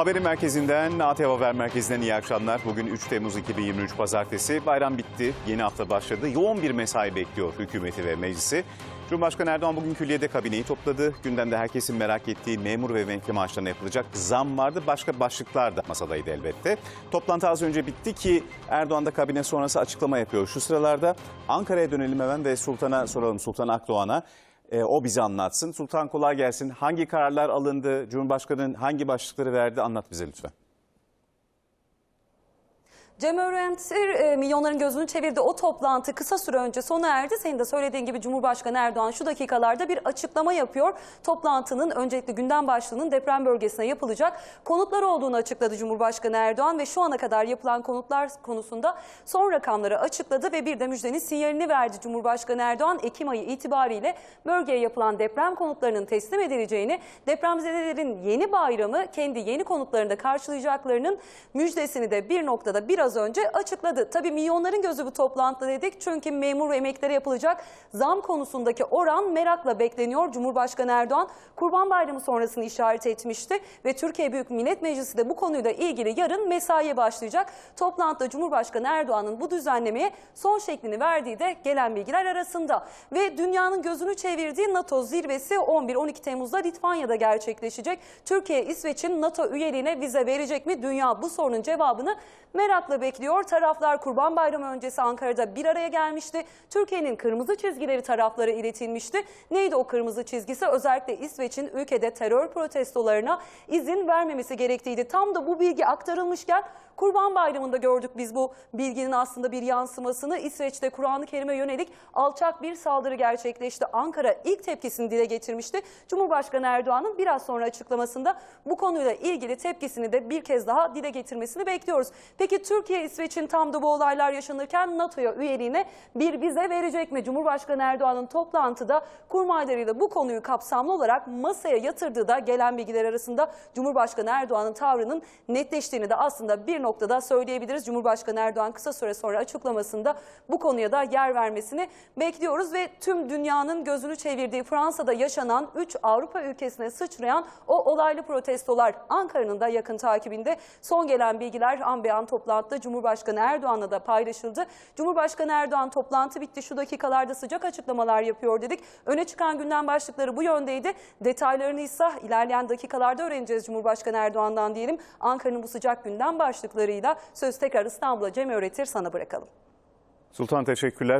Haberin merkezinden, ATV Haber Merkezi'nden iyi akşamlar. Bugün 3 Temmuz 2023 Pazartesi. Bayram bitti, yeni hafta başladı. Yoğun bir mesai bekliyor hükümeti ve meclisi. Cumhurbaşkanı Erdoğan bugün külliyede kabineyi topladı. Gündemde herkesin merak ettiği memur ve emekli maaşlarına yapılacak zam vardı. Başka başlıklar da masadaydı elbette. Toplantı az önce bitti ki Erdoğan da kabine sonrası açıklama yapıyor. Şu sıralarda Ankara'ya dönelim hemen ve Sultan'a soralım, Sultan Akdoğan'a. E, o bize anlatsın. Sultan kolay gelsin. Hangi kararlar alındı? Cumhurbaşkanı'nın hangi başlıkları verdi? Anlat bize lütfen. Cem Öğrentir e, milyonların gözünü çevirdi. O toplantı kısa süre önce sona erdi. Senin de söylediğin gibi Cumhurbaşkanı Erdoğan şu dakikalarda bir açıklama yapıyor. Toplantının öncelikli gündem başlığının deprem bölgesine yapılacak konutlar olduğunu açıkladı Cumhurbaşkanı Erdoğan ve şu ana kadar yapılan konutlar konusunda son rakamları açıkladı ve bir de müjdenin sinyalini verdi Cumhurbaşkanı Erdoğan. Ekim ayı itibariyle bölgeye yapılan deprem konutlarının teslim edileceğini, depremzedelerin yeni bayramı kendi yeni konutlarında karşılayacaklarının müjdesini de bir noktada biraz önce açıkladı. Tabii milyonların gözü bu toplantıda dedik çünkü memur ve emeklere yapılacak zam konusundaki oran merakla bekleniyor. Cumhurbaşkanı Erdoğan Kurban Bayramı sonrasını işaret etmişti ve Türkiye Büyük Millet Meclisi de bu konuyla ilgili yarın mesaiye başlayacak. Toplantıda Cumhurbaşkanı Erdoğan'ın bu düzenlemeye son şeklini verdiği de gelen bilgiler arasında. Ve dünyanın gözünü çevirdiği NATO zirvesi 11-12 Temmuz'da Litvanya'da gerçekleşecek. Türkiye İsveç'in NATO üyeliğine vize verecek mi? Dünya bu sorunun cevabını merakla bekliyor. Taraflar Kurban Bayramı öncesi Ankara'da bir araya gelmişti. Türkiye'nin kırmızı çizgileri taraflara iletilmişti. Neydi o kırmızı çizgisi? Özellikle İsveç'in ülkede terör protestolarına izin vermemesi gerektiğiydi. Tam da bu bilgi aktarılmışken Kurban Bayramı'nda gördük biz bu bilginin aslında bir yansımasını. İsveç'te Kur'an-ı Kerim'e yönelik alçak bir saldırı gerçekleşti. Ankara ilk tepkisini dile getirmişti. Cumhurbaşkanı Erdoğan'ın biraz sonra açıklamasında bu konuyla ilgili tepkisini de bir kez daha dile getirmesini bekliyoruz. Peki Türkiye İsveç'in tam da bu olaylar yaşanırken NATO'ya üyeliğine bir vize verecek mi? Cumhurbaşkanı Erdoğan'ın toplantıda kurmaylarıyla bu konuyu kapsamlı olarak masaya yatırdığı da gelen bilgiler arasında Cumhurbaşkanı Erdoğan'ın tavrının netleştiğini de aslında bir noktada söyleyebiliriz. Cumhurbaşkanı Erdoğan kısa süre sonra açıklamasında bu konuya da yer vermesini bekliyoruz ve tüm dünyanın gözünü çevirdiği Fransa'da yaşanan 3 Avrupa ülkesine sıçrayan o olaylı protestolar Ankara'nın da yakın takibinde son gelen bilgiler an be an toplantıda Cumhurbaşkanı Erdoğan'la da paylaşıldı. Cumhurbaşkanı Erdoğan toplantı bitti şu dakikalarda sıcak açıklamalar yapıyor dedik. Öne çıkan gündem başlıkları bu yöndeydi. Detaylarını ise ilerleyen dakikalarda öğreneceğiz Cumhurbaşkanı Erdoğan'dan diyelim. Ankara'nın bu sıcak gündem başlıklarıyla söz tekrar İstanbul'a Cem Öğretir sana bırakalım. Sultan teşekkürler.